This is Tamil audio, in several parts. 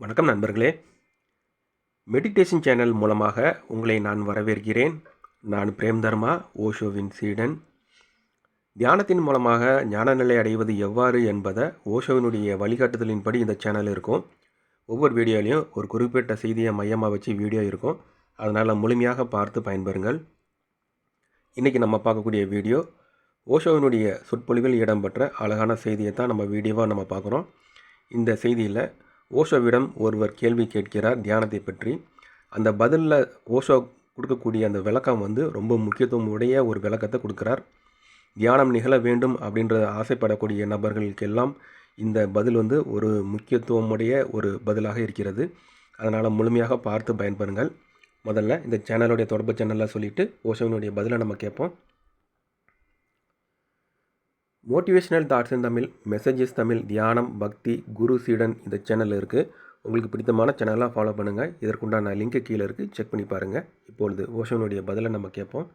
வணக்கம் நண்பர்களே. மெடிடேஷன் சேனல் மூலமாக உங்களை நான் வரவேற்கிறேன். நான் பிரேம் தர்மா ஓஷோவின் சீடன். தியானத்தின் மூலமாக ஞானநிலை அடைவது எவ்வாறு என்பதை ஓஷோவினுடைய வழிகாட்டுதலின்படி இந்த சேனல் இருக்கும். ஒவ்வொரு வீடியோலையும் ஒரு குறிப்பிட்ட செய்தியை மையமாக வச்சு வீடியோ இருக்கும். அதனால் முழுமையாக பார்த்து பயன்பெறுங்கள். இன்றைக்கி நம்ம பார்க்கக்கூடிய வீடியோ ஓஷோவினுடைய சொற்பொழிவில் இடம்பெற்ற அழகான செய்தியை தான் நம்ம வீடியோவாக நம்ம பார்க்குறோம். இந்த செய்தியில் ஓஷோவிடம் ஒருவர் கேள்வி கேட்கிறார் தியானத்தை பற்றி. அந்த பதிலில் ஓஷோ கொடுக்கக்கூடிய அந்த விளக்கம் வந்து ரொம்ப முக்கியத்துவம் உடைய ஒரு விளக்கத்தை கொடுக்குறார். தியானம் நிகழ வேண்டும் அப்படின்ற ஆசைப்படக்கூடிய நபர்களுக்கெல்லாம் இந்த பதில் வந்து ஒரு முக்கியத்துவமுடைய ஒரு பதிலாக இருக்கிறது. அதனால் முழுமையாக பார்த்து பயன்பெறுங்கள். முதல்ல இந்த சேனலுடைய தொடர்பு சேனலில் சொல்லிவிட்டு ஓஷோவினுடைய பதிலை நம்ம கேட்போம். Motivational thoughts in Tamil messages Tamil தியானம் பக்தி குரு சீடன் இந்த சேனலில் இருக்குது உங்களுக்கு பிடித்தமான சேனலாக ஃபாலோ பண்ணுங்கள் இதற்குண்டான லிங்க்கு கீழே இருக்குது செக் பண்ணி பாருங்கள் இப்பொழுது ஓஷோனுடைய பதிலை நம்ம கேட்போம்.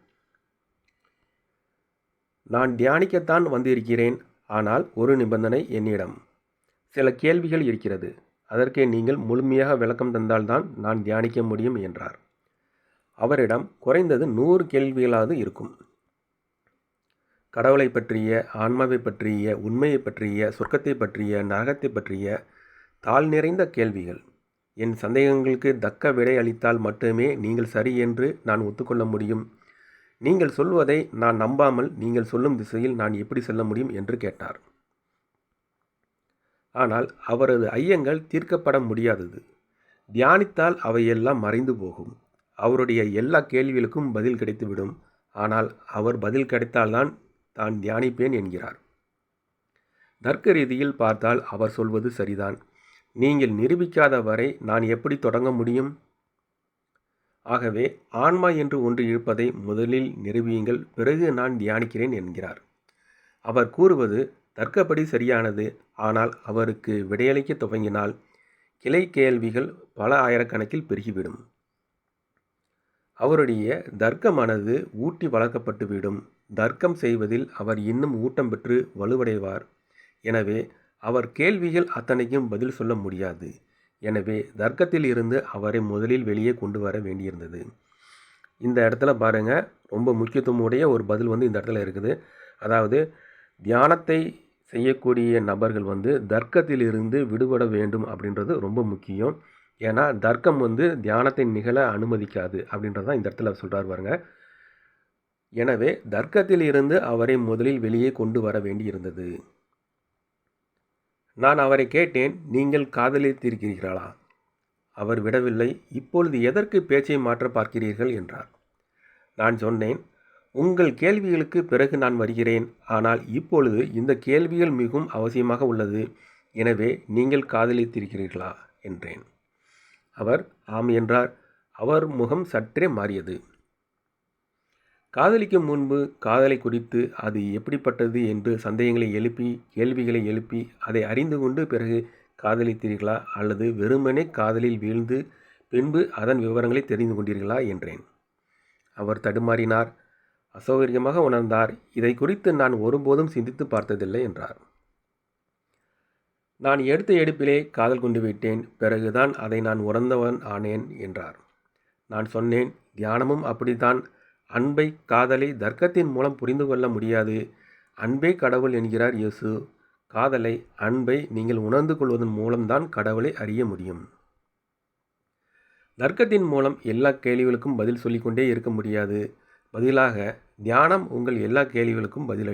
நான் தியானிக்கத்தான் வந்திருக்கிறேன். ஆனால் ஒரு நிபந்தனை என்னிடம். சில கேள்விகள் இருக்கிறது. அதற்கே நீங்கள் முழுமையாக விளக்கம் தந்தால்தான் நான் தியானிக்க முடியும் என்றார். அவரிடம் குறைந்தது நூறு கேள்விகளாவது இருக்கும். கடவுளை பற்றிய ஆன்மாவை பற்றிய உண்மையை பற்றிய சொர்க்கத்தை பற்றிய நரகத்தை பற்றிய தாழ் நிறைந்த கேள்விகள். என் சந்தேகங்களுக்கு தக்க விடை அளித்தால் மட்டுமே நீங்கள் சரி என்று நான் ஒத்துக்கொள்ள முடியும். நீங்கள் சொல்வதை நான் நம்பாமல் நீங்கள் சொல்லும் திசையில் நான் எப்படி செல்ல முடியும் என்று கேட்டார். ஆனால் அவரது ஐயங்கள் தீர்க்கப்பட முடியாதது. தியானித்தால் அவையெல்லாம் மறைந்து போகும். அவருடைய எல்லா கேள்விகளுக்கும் பதில் கிடைத்துவிடும். ஆனால் அவர் பதில் கிடைத்தால்தான் தான் தியானிப்பேன் என்கிறார். தர்க்க ரீதியில் பார்த்தால் அவர் சொல்வது சரிதான். நீங்கள் நிரூபிக்காத வரை நான் எப்படி தொடங்க முடியும்? ஆகவே ஆன்மா என்று ஒன்று இருப்பதை முதலில் நிரூபியுங்கள் பிறகு நான் தியானிக்கிறேன் என்கிறார். அவர் கூறுவது தர்க்கப்படி சரியானது. ஆனால் அவருக்கு விடையளிக்க துவங்கினால் கிளை கேள்விகள் பல ஆயிரக்கணக்கில் பெருகிவிடும். அவருடைய தர்க்கமானது ஊட்டி வளர்க்கப்பட்டுவிடும். தர்க்கம் செய்வதில் அவர் இன்னும் ஊட்டம் பெற்று வலுவடைவார். எனவே அவர் கேள்விகள் அத்தனைக்கும் பதில் சொல்ல முடியாது. எனவே தர்க்கத்தில் இருந்து அவரை முதலில் வெளியே கொண்டு வர வேண்டியிருந்தது. இந்த இடத்துல பாருங்கள் ரொம்ப முக்கியத்துவமுடைய ஒரு பதில் வந்து இந்த இடத்துல இருக்குது. அதாவது தியானத்தை செய்யக்கூடிய நபர்கள் வந்து தர்க்கத்திலிருந்து விடுபட வேண்டும் அப்படின்றது ரொம்ப முக்கியம். ஏன்னா தர்க்கம் வந்து தியானத்தை நிகழ அனுமதிக்காது அப்படின்றதான் இந்த இடத்துல சொல்கிறார் பாருங்க. எனவே தர்க்கத்தில் இருந்து அவரை முதலில் வெளியே கொண்டு வர வேண்டியிருந்தது நான் அவரை கேட்டேன் நீங்கள் காதலித்திருக்கிறீர்களா? அவர் விடவில்லை. இப்பொழுது எதற்கு பேச்சை மாற்ற பார்க்கிறீர்கள்? என்றார். நான் சொன்னேன் உங்கள் கேள்விகளுக்கு பிறகு நான் வருகிறேன். ஆனால் இப்பொழுது இந்த கேள்விகள் மிகவும் அவசியமாக உள்ளது. எனவே நீங்கள் காதலித்திருக்கிறீர்களா? என்றேன். அவர் ஆம் என்றார். அவர் முகம் சற்றே மாறியது. காதலிக்கும் முன்பு காதலை குறித்து அது எப்படிப்பட்டது என்று சந்தேகங்களை எழுப்பி கேள்விகளை எழுப்பி அதை அறிந்து கொண்டு பிறகு காதலித்தீர்களா அல்லது வெறுமனே காதலில் வீழ்ந்து பின்பு அதன் விவரங்களை தெரிந்து கொண்டீர்களா என்றேன். அவர் தடுமாறினார். அசௌகரியமாக உணர்ந்தார். இதை குறித்து நான் ஒருபோதும் சிந்தித்து பார்த்ததில்லை என்றார். நான் எடுத்த எடுப்பிலே காதல் கொண்டு விட்டேன் பிறகுதான் அதை நான் உறந்தவன் ஆனேன் என்றார். நான் சொன்னேன் தியானமும் அப்படித்தான். அன்பை காதலை தர்க்கத்தின் மூலம் புரிந்து கொள்ள முடியாது. அன்பே கடவுள் என்கிறார் இயேசு. காதலை அன்பை நீங்கள் உணர்ந்து கொள்வதன் மூலம்தான் கடவுளை அறிய முடியும். தர்க்கத்தின் மூலம் எல்லா கேள்விகளுக்கும் பதில் சொல்லிக்கொண்டே இருக்க முடியாது. பதிலாக தியானம் உங்கள் எல்லா கேள்விகளுக்கும் பதில்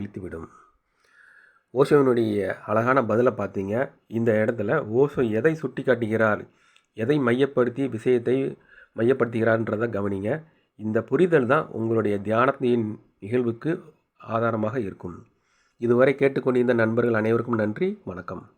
அளித்துவிடும் அழகான பதிலை பார்த்தீங்க. இந்த இடத்துல ஓஷோ எதை சுட்டி காட்டுகிறார் எதை மையப்படுத்தி விஷயத்தை மையப்படுத்துகிறார்ன்றதை கவனிங்க. இந்த புரிதல் தான் உங்களுடைய தியானத்தின் நிகழ்வுக்கு ஆதாரமாக இருக்கும். இதுவரை கேட்டுக்கொண்டிருந்த நண்பர்கள் அனைவருக்கும் நன்றி வணக்கம்.